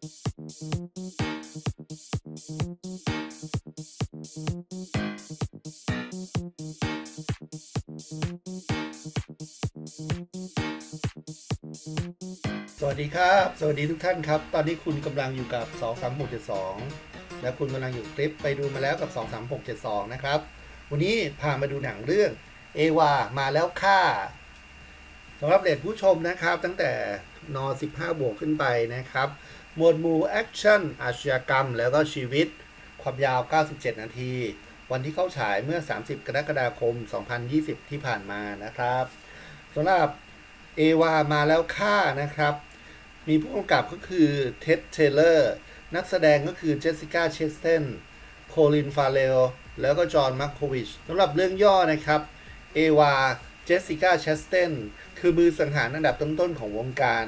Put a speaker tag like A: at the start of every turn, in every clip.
A: สวัสดีครับ สวัสดีทุกท่านครับ ตอนนี้คุณกำลังอยู่กับ 23672 และคุณกำลังอยู่คลิปไปดูมาแล้วกับ 23672 นะครับ วันนี้พามาดูหนังเรื่อง เอวา มาแล้วค่าสำหรับเด็กผู้ชมนะครับ ตั้งแต่น 15 บวกขึ้นไปนะครับ มวดหมู่แอคชั่นอาชญากรรม แล้วก็ชีวิต ความยาว 97 นาที วันที่เข้าฉายเมื่อ 30 กรกฎาคม 2020 ที่ผ่านมานะครับสำหรับเอวามาแล้วค่านะครับ มีผู้กำกับก็คือเท็ดเทเลอร์นักแสดงก็คือเจสสิก้าเชสเทนโคลินฟาเรลแล้วก็จอห์นมาร์โควิชสำหรับเรื่องย่อนะครับเอวาเจสสิก้าเชสเทนคือมือสังหารอันดับต้นๆของวงการ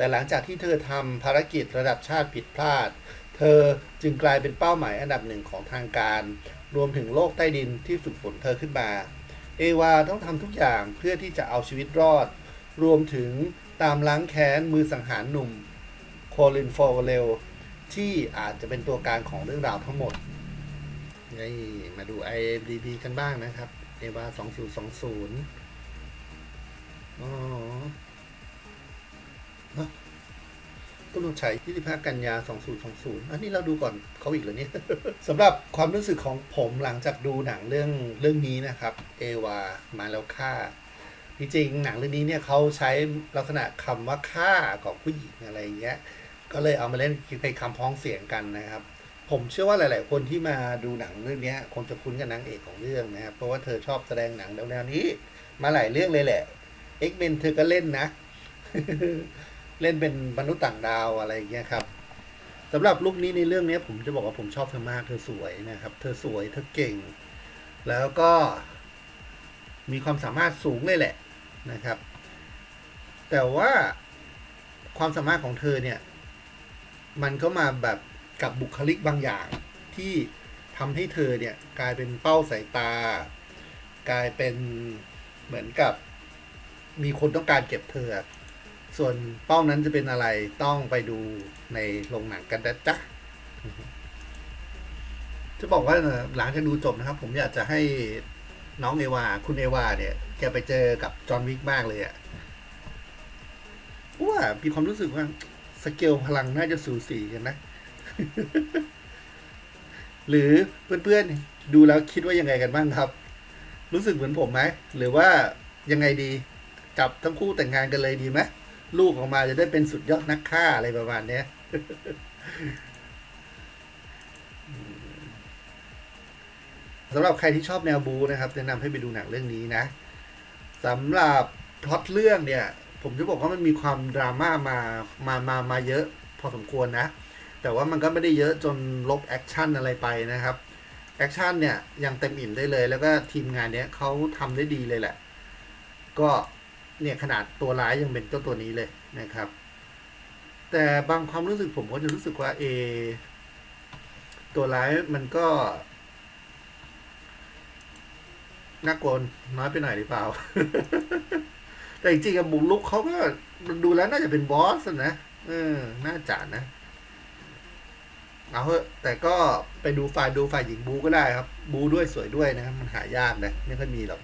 A: แต่หลังจากที่เธอทำภารกิจระดับชาติผิดพลาด เธอจึงกลายเป็นเป้าหมายอันดับหนึ่งของทางการ รวมถึงโลกใต้ดินที่ฝึกฝนเธอขึ้นมา เอวาต้องทำทุกอย่างเพื่อที่จะเอาชีวิตรอด รวมถึงตามล้างแค้นมือสังหารหนุ่มโคลินฟอร์เรลที่อาจจะเป็นตัวการของเรื่องราวทั้งหมดนี่มาดู IMDb กันบ้างนะครับ เอวา2020อ๋อ กำหนดฉาย25 กันยา 2020 อันนี้เราดูก่อนเขาอีกเหรอเนี่ย สำหรับความรู้สึกของผมหลังจากดูหนังเรื่องเรื่องนี้นะครับ เอวา มาแล้วค่าจริงๆหนังเรื่องนี้เนี่ยเขาใช้ลักษณะคำว่าฆ่าของผู้หญิงอะไรเงี้ย ก็เลยเอามาเล่นเป็นคำพ้องเสียงกันนะครับ ผมเชื่อว่าหลาย ๆ คนที่มาดูหนังเรื่องนี้คงจะคุ้นกับนางเอกของเรื่องนะครับ เพราะว่าเธอชอบแสดงหนังแนวนี้ มาหลายเรื่องเลยแหละ X-Men เธอก็เล่นนะ เล่นเป็นมนุษย์ต่างดาวอะไรอย่างเงี้ยครับสำหรับลุคนี้ในเรื่องเนี้ยผมจะบอกว่าผมชอบเธอมากเธอสวยนะครับ เธอสวยเธอเก่ง แล้วก็มีความสามารถสูงเลยแหละนะครับ แต่ว่าความสามารถของเธอเนี่ย มันก็มาแบบกับบุคลิกบางอย่างที่ทำให้เธอเนี่ยกลายเป็นเป้าสายตา กลายเป็นเหมือนกับ มีคนต้องการเก็บเธอ ส่วนเป้านั้นจะเป็นอะไรต้องไปดูในโรงหนังกันนะจ๊ะจะบอกว่าหลังจากดูจบนะครับ ผมอยากจะให้น้องเอวา คุณเอวาเนี่ย แกไปเจอกับจอห์นวิกมากเลยอะว่ามีความรู้สึกว่า สเกลพลังน่าจะสูสีกันนะ หรือเพื่อนๆ ดูแล้วคิดว่ายังไงกันบ้างครับ รู้สึกเหมือนผมไหม หรือว่ายังไงดี จับทั้งคู่แต่งงานกันเลยดีไหม ลูกออกมาจะได้เป็นสุดยอดนักฆ่าอะไรประมาณเนี้ยสำหรับใครที่ชอบแนวบูนะครับแนะนำให้ไปดูหนังเรื่องนี้นะสำหรับพล็อตเรื่องเนี่ย ผมจะบอกว่ามันมีความดราม่ามามามามาเยอะพอสมควรนะ แต่ว่ามันก็ไม่ได้เยอะจนลบแอคชั่นอะไรไปนะครับแอคชั่นเนี่ยยังเต็มอิ่มได้เลย แล้วก็ทีมงานเนี้ยเขาทำได้ดีเลยแหละ ก็ เนี่ยขนาดตัวร้ายยังเป็นเจ้าตัวนี้เลยนะครับ แต่บางความรู้สึกผมก็จะรู้สึกว่าเอตัวร้ายมันก็น่ากลัวน้อยไปหน่อยหรือเปล่า แต่จริงๆกับบุกลุกเขาก็ดูแล้วน่าจะเป็นบอสนะเออ น่าจะนะ เอาเถอะแต่ก็ไปดูฝ่ายดูฝ่ายหญิงบูก็ได้ครับ บูด้วยสวยด้วยนะครับมันหายากนะ ไม่ค่อยมีหรอก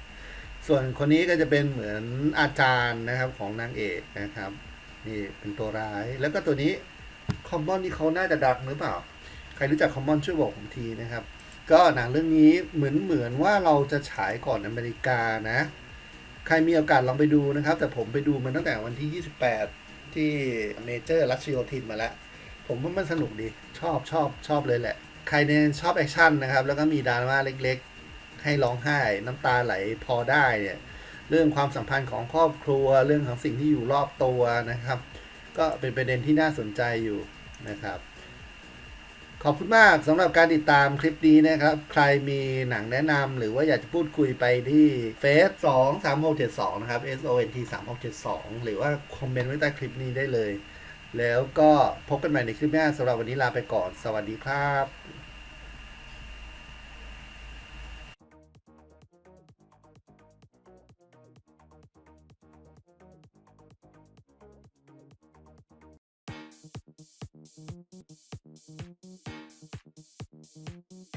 A: ส่วนคนนี้ก็จะเป็นเหมือนอาจารย์นะครับของนางเอกนะครับ นี่เป็นตัวร้ายแล้วก็ตัวนี้คอมมอนนี่เขาน่าจะดังหรือเปล่า ใครรู้จักคอมมอนช่วยบอกผมทีนะครับ ก็หนังเรื่องนี้เหมือนเหมือนว่าเราจะฉายก่อนอเมริกานะ ใครมีโอกาสลองไปดูนะครับ แต่ผมไปดูมันตั้งแต่วันที่ 28 ที่เมเจอร์รัชโยธินมาแล้ว ผมว่ามันสนุกดีชอบชอบชอบเลยแหละ ใครเนี่ยชอบแอคชั่นนะครับ แล้วก็มีดราม่าเล็กๆ ให้ร้องไห้น้ำตาไหลพอได้เนี่ยเรื่องความสัมพันธ์ของครอบครัวเรื่องของสิ่งที่อยู่รอบตัวนะครับ ก็เป็นประเด็นที่น่าสนใจอยู่นะครับ ขอบคุณมากสำหรับการติดตามคลิปนี้นะครับ ใครมีหนังแนะนำหรือว่าอยากจะพูดคุยไปที่เฟซสองสามหกเจ็ดสองนะครับ S O N T สามหกเจ็ดสองหรือว่าคอมเมนต์ไว้ใต้คลิปนี้ได้เลย แล้วก็พบกันใหม่ในคลิปหน้าสำหรับวันนี้ลาไปก่อน สวัสดีครับ Thank you.